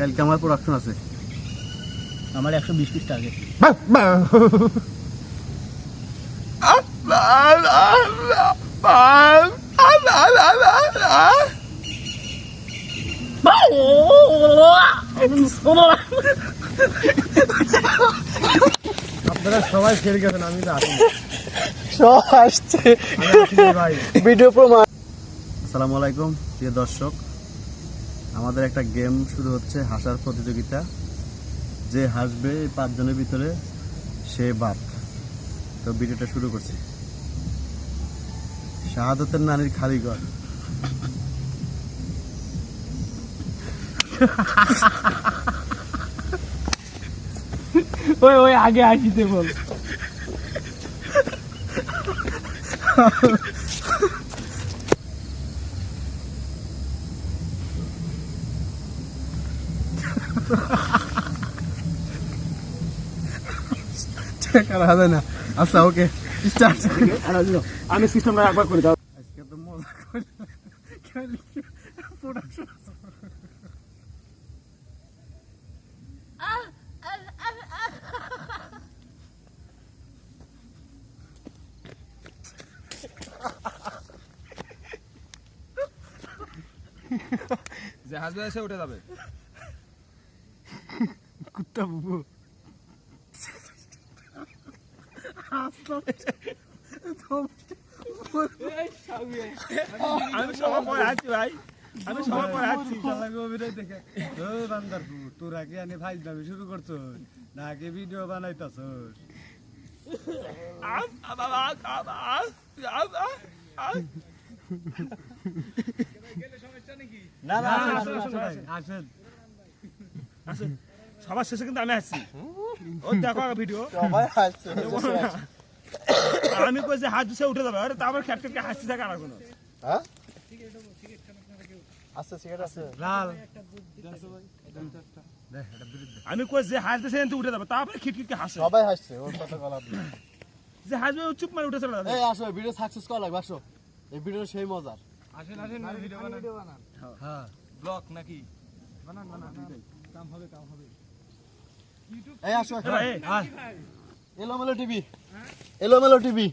কালকে আমার প্রোডাকশন আছে। আমার একশো বিশ পিস টার্গেট আপনারা সবাই ফের গেছেন আমি তো আসি সব আসছে। ভাই। ভিডিও প্রমাণ। আসসালামু আলাইকুম প্রিয় দর্শক। আমাদের একটা গেম শুরু হচ্ছে হাসার প্রতিযোগিতা। যে হাসবে এই পাঁচজনের ভিতরে সে বাপ তো ভিডিওটা শুরু করছি। শাহাদতের নানির খালিগর ওই ওই আগে আসিতে বল। করা হবে না আচ্ছা ওকে স্টার্ট আমি সিস্টেমটা একবার করে দাও আজকে তো মজা করে হাসবে এসে উঠে যাবে। কুত্তা বুবু। আমি সবার পরে আছি ভাই। আমি সবার পরে আছি। দেখে ও বান্দার পু, তোরা কি আনি ভাই দাবি শুরু করছ। নাকি ভিডিও বানাইতাছ? না না আসেন সবার শেষে কিন্তু আমি আসছি। ও দেখো আগে ভিডিও সবাই আসছে আমি কই যে হাত দিছে উঠে যাবে? আরে তারপর খ্যাট খ্যাট হাসছি থাকে আর কোনো। হ্যাঁ? আছে সিগারেট আছে লাল। আমি কই যে হাত দিছে কিন্তু উঠে যাবে তারপরে খিট খিট হাসে। সবাই হাসছে ওর কথা বলা যে হাসবে ও চুপ মারে উঠে চলে যাবে। এই আসো ভিডিও সাকসেস করা লাগবে আসো। এই ভিডিও সেই মজার। হ্যাঁ। ব্লক নাকি? এই আসো আসো। এই, এলোমেলো টিভি। এলোমেলো টিভি।